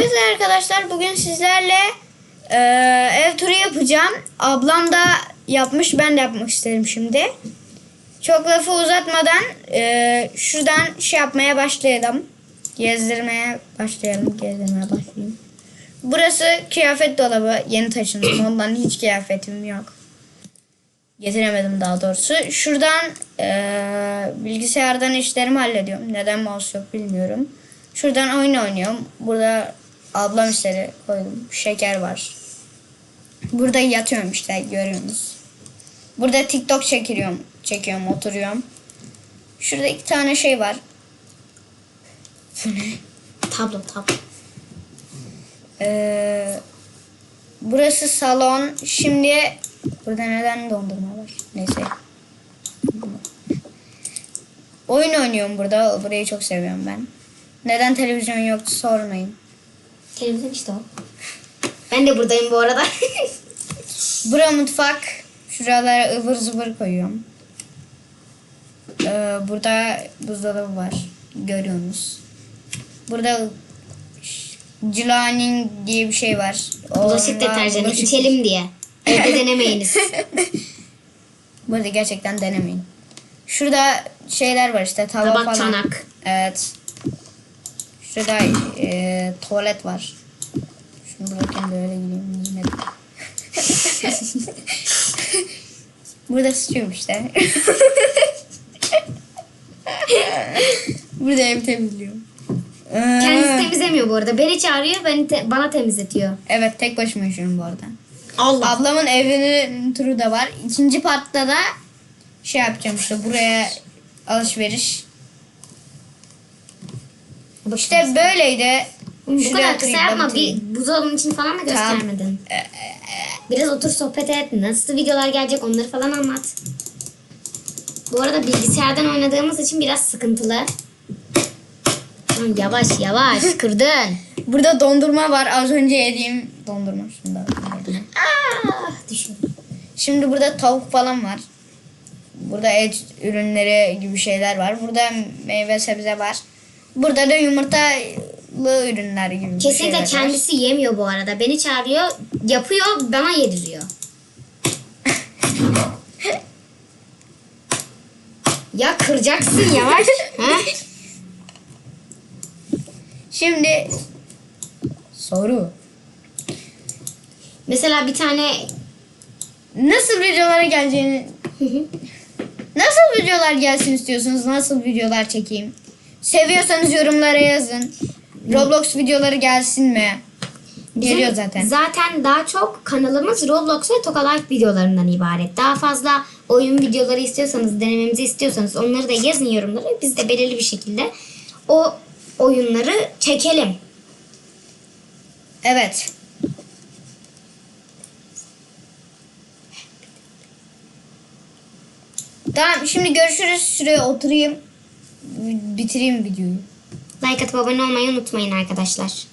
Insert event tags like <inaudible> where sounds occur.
Evet arkadaşlar bugün sizlerle e, ev turu yapacağım. Ablam da yapmış ben de yapmak isterim şimdi. Çok lafı uzatmadan e, şuradan şey yapmaya başlayalım. Gezdirmeye başlayalım. Gezdirmeye başlayayım. Burası kıyafet dolabı. Yeni taşındım. Ondan hiç kıyafetim yok. Getiremedim daha doğrusu. Şuradan e, bilgisayardan işlerimi hallediyorum. Neden mouse yok bilmiyorum. Şuradan oyun oynuyorum. Burada ablam işleri koydum. Şeker var. Burada yatıyorum işte görüyorsunuz. Burada TikTok çekiyorum. Çekiyorum oturuyorum. Şurada iki tane şey var. Ne? Tablo tablo. Ee, burası salon. Şimdi burada neden dondurma var? Neyse. Oyun oynuyorum burada. Burayı çok seviyorum ben. Neden televizyon yoktu sormayın. Televizyon işte o. Ben de buradayım bu arada. <laughs> Bura mutfak. Şuralara ıvır zıvır koyuyorum. Ee, burada buzdolabı var. Görüyorsunuz. Burada Cilaning diye bir şey var. Bulaşık deterjanı bulaşık- içelim diye. <laughs> Evde denemeyiniz. Burada gerçekten denemeyin. Şurada şeyler var işte tava Tabak, falan. çanak. Evet. Şurada e, tuvalet var. Şunu bırakayım böyle gideyim. Yine. <laughs> Burada sıçıyorum işte. <laughs> Burada ev temizliyorum. Ee, Kendisi temizlemiyor bu arada. Beni çağırıyor, beni te- bana temizletiyor. Evet tek başıma yaşıyorum bu arada. Allah. Ablamın evinin turu da var. İkinci partta da şey yapacağım işte buraya alışveriş. İşte böyleydi. Bu kadar kısa yapma. bitireyim. Bir buzdolabının için falan da göstermedin. Biraz otur sohbet et. Nasıl videolar gelecek onları falan anlat. Bu arada bilgisayardan oynadığımız için biraz sıkıntılı. Yavaş yavaş <laughs> kırdın. Burada dondurma var. Az önce yediğim dondurma. Şunu da. Ah, düşün. Şimdi burada tavuk falan var. Burada et ürünleri gibi şeyler var. Burada meyve sebze var. Burada da yumurtalı ürünler gibi Kesinlikle şeyler var. kendisi yemiyor bu arada. Beni çağırıyor, yapıyor, bana yediriyor. ya kıracaksın yavaş. <laughs> ha? Şimdi soru. Mesela bir tane Nasıl videolara geleceğini Nasıl videolar gelsin istiyorsunuz? Nasıl videolar çekeyim? Seviyorsanız yorumlara yazın. Roblox videoları gelsin mi? Bizim Geliyor zaten. Zaten daha çok kanalımız Roblox ve Tokalife videolarından ibaret. Daha fazla oyun videoları istiyorsanız, denememizi istiyorsanız onları da yazın yorumlara. Biz de belirli bir şekilde o oyunları çekelim. Evet. Tamam şimdi görüşürüz. Şuraya oturayım. Bitireyim videoyu. Like atıp abone olmayı unutmayın arkadaşlar.